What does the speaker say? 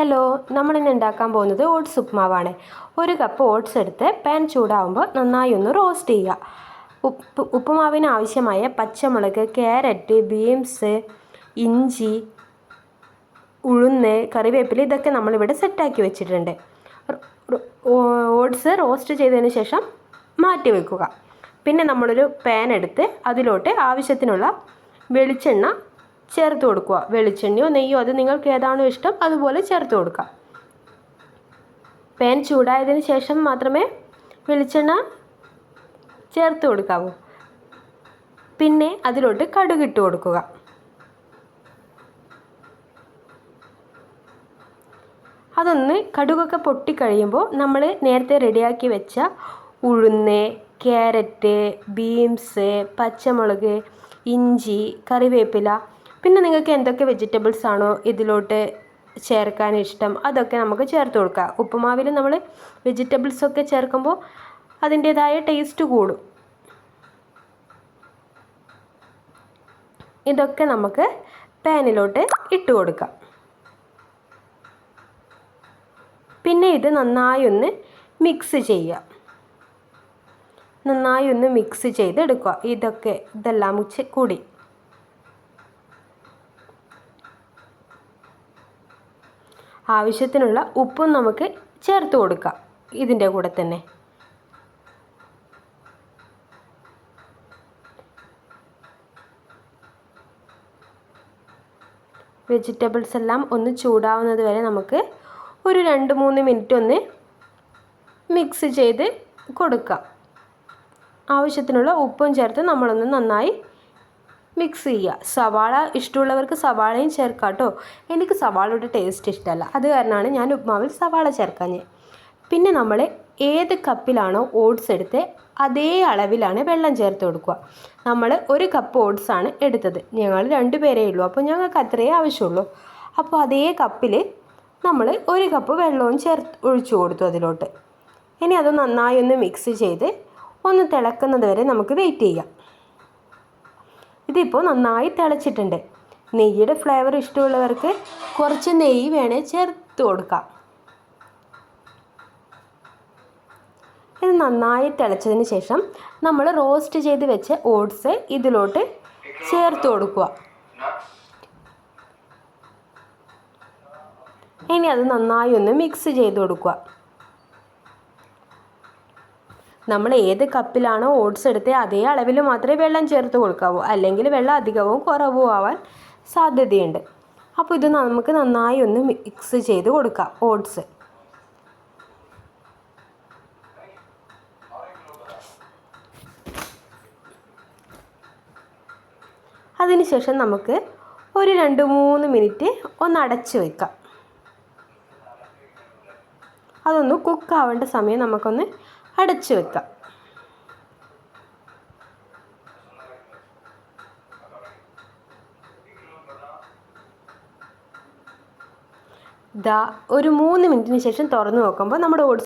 Hello നമ്മൾ ഇന്ന് ഉണ്ടാക്കാൻ പോകുന്നത് ഓട്സ് ഉപ്മാവാണ്. ഒരു കപ്പ് ഓട്സ് എടുത്ത് പാൻ ചൂടാവുമ്പോൾ നന്നായി ഒന്ന് റോസ്റ്റ് ചെയ്യുക ഉപ്പ് ഉപ്പുമാവിന് ആവശ്യമായ പച്ചമുളക് ക്യാരറ്റ് ബീൻസ് ഇഞ്ചി ഉഴുന്ന് കറിവേപ്പില ഇതൊക്കെ നമ്മളിവിടെ സെറ്റാക്കി വെച്ചിട്ടുണ്ട്. ഓട്സ് റോസ്റ്റ് ചെയ്തതിന് ശേഷം മാറ്റി വെക്കുക. പിന്നെ നമ്മളൊരു പാൻ എടുത്ത് അതിലോട്ട് ആവശ്യത്തിനുള്ള വെളിച്ചെണ്ണ ചേർത്ത് കൊടുക്കുക. വെളിച്ചെണ്ണയോ നെയ്യോ അത് നിങ്ങൾക്ക് ഏതാണോ ഇഷ്ടം അതുപോലെ ചേർത്ത് കൊടുക്കുക. പാൻ ചൂടായതിന് ശേഷം മാത്രമേ വെളിച്ചെണ്ണ ചേർത്ത് കൊടുക്കാവൂ. പിന്നെ അതിലോട്ട് കടുകിട്ട് കൊടുക്കുക. അതൊന്ന് കടുകൊക്കെ പൊട്ടിക്കഴിയുമ്പോൾ നമ്മൾ നേരത്തെ റെഡിയാക്കി വെച്ച ഉഴുന്ന് ക്യാരറ്റ് ബീൻസ് പച്ചമുളക് ഇഞ്ചി കറിവേപ്പില പിന്നെ നിങ്ങൾക്ക് എന്തൊക്കെ വെജിറ്റബിൾസ് ആണോ ഇതിലോട്ട് ചേർക്കാൻ ഇഷ്ടം? അതൊക്കെ നമുക്ക് ചേർത്ത് കൊടുക്കാം. ഉപ്പുമാവിൽ നമ്മൾ വെജിറ്റബിൾസൊക്കെ ചേർക്കുമ്പോൾ അതിന്റേതായ ടേസ്റ്റ് കൂടും. ഇതൊക്കെ നമുക്ക് പാനിലോട്ട് ഇട്ട് കൊടുക്കാം. പിന്നെ ഇത് നന്നായി ഒന്ന് മിക്സ് ചെയ്യുക. നന്നായി ഒന്ന് മിക്സ് ചെയ്തെടുക്കുക. ഇതൊക്കെ ഇതെല്ലാം കൂടി. ആവശ്യത്തിനുള്ള ഉപ്പും നമുക്ക് ചേർത്ത് കൊടുക്കാം. ഇതിന്റെ കൂടെ തന്നെ. വെജിറ്റബിൾസ് എല്ലാം ഒന്ന് ചൂടാവുന്നത് വരെ നമുക്ക് ഒരു രണ്ട് മൂന്ന് മിനിറ്റ് ഒന്ന് മിക്സ് ചെയ്ത് കൊടുക്കാം. ആവശ്യത്തിനുള്ള ഉപ്പും ചേർത്ത് നമ്മളൊന്ന് നന്നായി മിക്സ് ചെയ്യുക. സവാള ഇഷ്ടമുള്ളവർക്ക് സവാളയും ചേർക്കാം കേട്ടോ എനിക്ക് സവാളയുടെ ടേസ്റ്റ് ഇഷ്ടമല്ല. അത് കാരണമാണ് ഞാൻ ഉപ്മാവിൽ സവാള ചേർക്കാഞ്ഞത് പിന്നെ നമ്മൾ ഏത് കപ്പിലാണോ ഓട്സ് എടുത്ത് അതേ അളവിലാണ് വെള്ളം ചേർത്ത് കൊടുക്കുക. നമ്മൾ ഒരു കപ്പ് ഓട്സ് ആണ് എടുത്തത്. ഞങ്ങൾ രണ്ട് പേരേ ഉള്ളൂ. അപ്പോൾ ഞങ്ങൾക്ക് അത്രയേ ആവശ്യമുള്ളൂ. അപ്പോൾ അതേ കപ്പിൽ നമ്മൾ ഒരു കപ്പ് വെള്ളവും ചേർത്ത് ഒഴിച്ചു കൊടുത്തു അതിലോട്ട്. ഇനി അത് നന്നായി ഒന്ന് മിക്സ് ചെയ്ത് ഒന്ന് തിളക്കുന്നത് വരെ നമുക്ക് വെയിറ്റ് ചെയ്യാം. ഇതിപ്പോൾ നന്നായി തിളച്ചിട്ടുണ്ട്. നെയ്യുടെ ഫ്ലേവർ ഇഷ്ടമുള്ളവർക്ക് കുറച്ച് നെയ്യ് വേണേ ചേർത്ത് കൊടുക്കാം. ഇത് നന്നായി തിളച്ചതിന് ശേഷം നമ്മൾ റോസ്റ്റ് ചെയ്ത് വെച്ച ഓട്സ് ഇതിലോട്ട് ചേർത്ത് കൊടുക്കുക. ഇനി അത് നന്നായി ഒന്ന് മിക്സ് ചെയ്ത് കൊടുക്കുക. നമ്മൾ ഏത് കപ്പിലാണോ ഓട്സ് എടുത്തത് അതേ അളവിൽ മാത്രമേ വെള്ളം ചേർത്ത് കൊടുക്കാവൂ. അല്ലെങ്കിൽ വെള്ളം അധികവും കുറവും ആവാൻ സാധ്യതയുണ്ട്. അപ്പോൾ ഇത് നമുക്ക് നന്നായി ഒന്ന് മിക്സ് ചെയ്ത് കൊടുക്കാം ഓട്സ്. അതിനുശേഷം നമുക്ക് ഒരു രണ്ട് മൂന്ന് മിനിറ്റ് ഒന്ന് അടച്ച് വെക്കാം. അതൊന്ന് കുക്ക് കുക്കാവേണ്ട സമയം നമുക്കൊന്ന് അടച്ചു വെക്കാം. ദാ ഒരു മൂന്ന് മിനിറ്റിന് ശേഷം തുറന്നു നോക്കുമ്പോൾ നമ്മുടെ ഓട്സ്